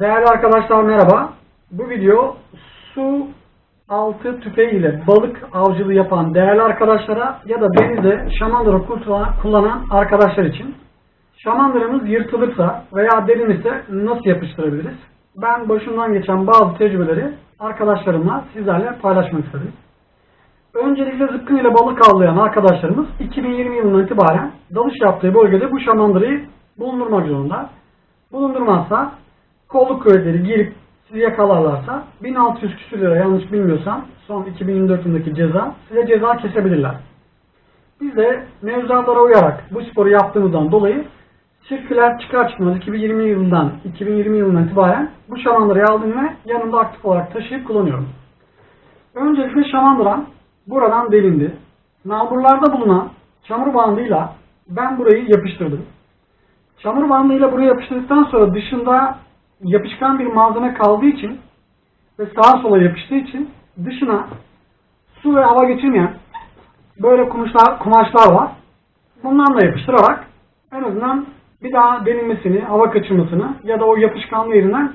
Değerli arkadaşlar merhaba. Bu video su altı tüfeği ile balık avcılığı yapan değerli arkadaşlara ya da denizde şamandıra kullanan- arkadaşlar için. Şamandıramız yırtılırsa veya delinirse nasıl yapıştırabiliriz? Ben başımdan geçen bazı tecrübeleri arkadaşlarımla sizlerle paylaşmak istedim. Öncelikle zıpkın ile balık avlayan arkadaşlarımız 2020 yılından itibaren dalış yaptığı bölgede bu şamandırayı bulundurmak zorunda. Bulundurmazsa kolluk kuvvetleri girip sizi yakalarlarsa 1600 küsür lira yanlış bilmiyorsam son 2024 yılındaki ceza size ceza kesebilirler. Biz de mevzuatlara uyarak bu sporu yaptığımızdan dolayı sirküler çıkar çıkmaz 2020 yılından 2020 yılından itibaren bu şamandırayı aldım ve yanımda aktif olarak taşıyıp kullanıyorum. Öncelikle şamandıra buradan delindi. Nalburlarda bulunan çamur bandıyla ben burayı yapıştırdım. Çamur bandıyla buraya yapıştırdıktan sonra dışında yapışkan bir malzeme kaldığı için ve sağa sola yapıştığı için dışına su ve hava geçirmeyen böyle kumaşlar, kumaşlar var. Bundan da yapıştırarak en azından bir daha delinmesini, hava kaçırmasını ya da o yapışkanlı yerinden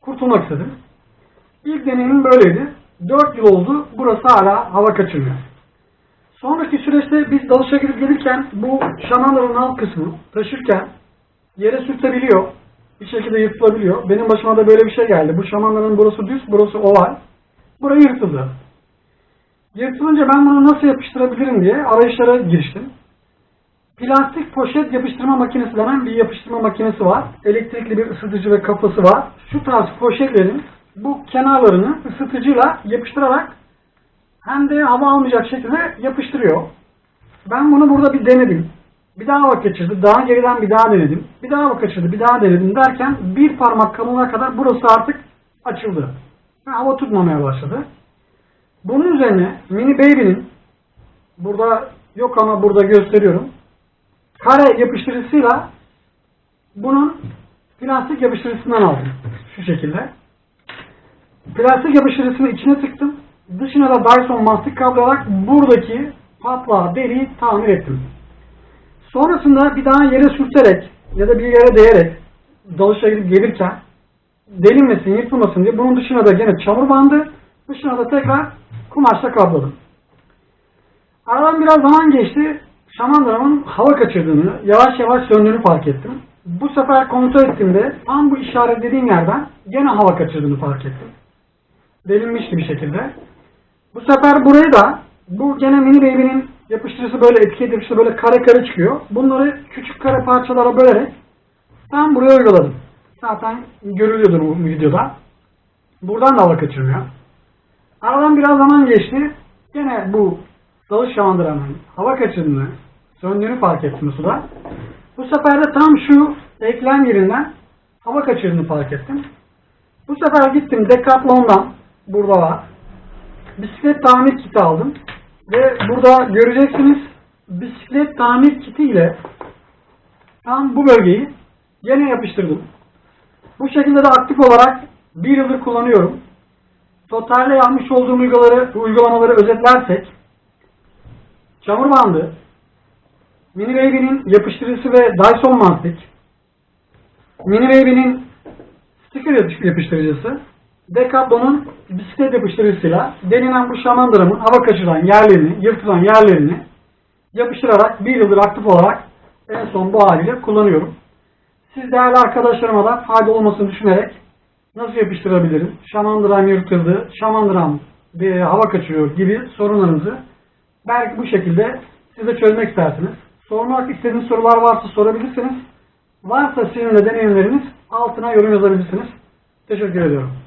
kurtulmak istedim. İlk deneyimim böyleydi. 4 yıl oldu. Burası hala hava kaçırmıyor. Sonraki süreçte biz dalışa gidip gelirken bu şamanların alt kısmı taşırken yere sürtebiliyor. Bir şekilde yırtılabiliyor. Benim başıma da böyle bir şey geldi. Bu şamanların burası düz, burası oval. Burayı yırtıldı. Yırtılınca ben bunu nasıl yapıştırabilirim diye arayışlara giriştim. Plastik poşet yapıştırma makinesi denen bir yapıştırma makinesi var. Elektrikli bir ısıtıcı ve kafası var. Şu tarz poşetlerin bu kenarlarını ısıtıcıyla yapıştırarak hem de hava almayacak şekilde yapıştırıyor. Ben bunu burada bir denedim. Bir daha hava kaçırdı. Daha geriden bir daha denedim. Bir daha hava kaçırdı. Bir daha denedim derken bir parmak kalınlığa kadar burası artık açıldı. Ve hava tutmamaya başladı. Bunun üzerine Mini Baby'nin burada yok ama burada gösteriyorum. Kare yapıştırıcısıyla bunun plastik yapıştırıcısından aldım. Şu şekilde. Plastik yapıştırıcısını içine sıktım. Dışına da Dyson mastik kablayarak buradaki patlağı, deliği tamir ettim. Sonrasında bir daha yere sürterek ya da bir yere değerek dalışa gidip gelirken delinmesin, yırtılmasın diye bunun dışına da gene çamur bandı, dışına da tekrar kumaşla kapladım. Aradan biraz zaman geçti. Şamandıramın hava kaçırdığını, yavaş yavaş söndüğünü fark ettim. Bu sefer kontrol ettiğimde tam bu işaretlediğim yerden gene hava kaçırdığını fark ettim. Delinmişti bir şekilde. Bu sefer burayı da bu gene mini baby'nin yapıştırıcısı böyle edip işte böyle kare kare çıkıyor. Bunları küçük kare parçalara bölerek tam buraya uyguladım. Zaten görülüyordur bu videoda. Buradan da hava kaçırmıyor. Aradan biraz zaman geçti. Gene bu dalış şamandıranın hava kaçırdığını, söndüğünü fark ettim suda. Bu sefer de tam şu eklem yerinden hava kaçırdığını fark ettim. Bu sefer gittim Decathlon'dan burada var. Bisiklet tamir kiti aldım. Ve burada göreceksiniz bisiklet tamir kiti ile tam bu bölgeyi yine yapıştırdım. Bu şekilde de aktif olarak bir yıldır kullanıyorum. Totalde yapmış olduğum uygulamaları, uygulamaları özetlersek çamur bandı, Mini Baby'nin yapıştırıcısı ve Dyson mastik, Mini Baby'nin sticker yapış- yapıştırıcısı, Decathlon'un bisiklet yapıştırıcısıyla delinen bu şamandıramın hava kaçıran yerlerini, yırtılan yerlerini yapıştırarak bir yıldır aktif olarak en son bu haliyle kullanıyorum. Siz değerli arkadaşlarıma da fayda olmasını düşünerek nasıl yapıştırabilirim, şamandıram yırtıldı, şamandıram bir hava kaçırıyor gibi sorunlarınızı belki bu şekilde size çözmek istersiniz. Sormak istediğiniz sorular varsa sorabilirsiniz. Varsa sizin de deneyimleriniz altına yorum yazabilirsiniz. Teşekkür ediyorum.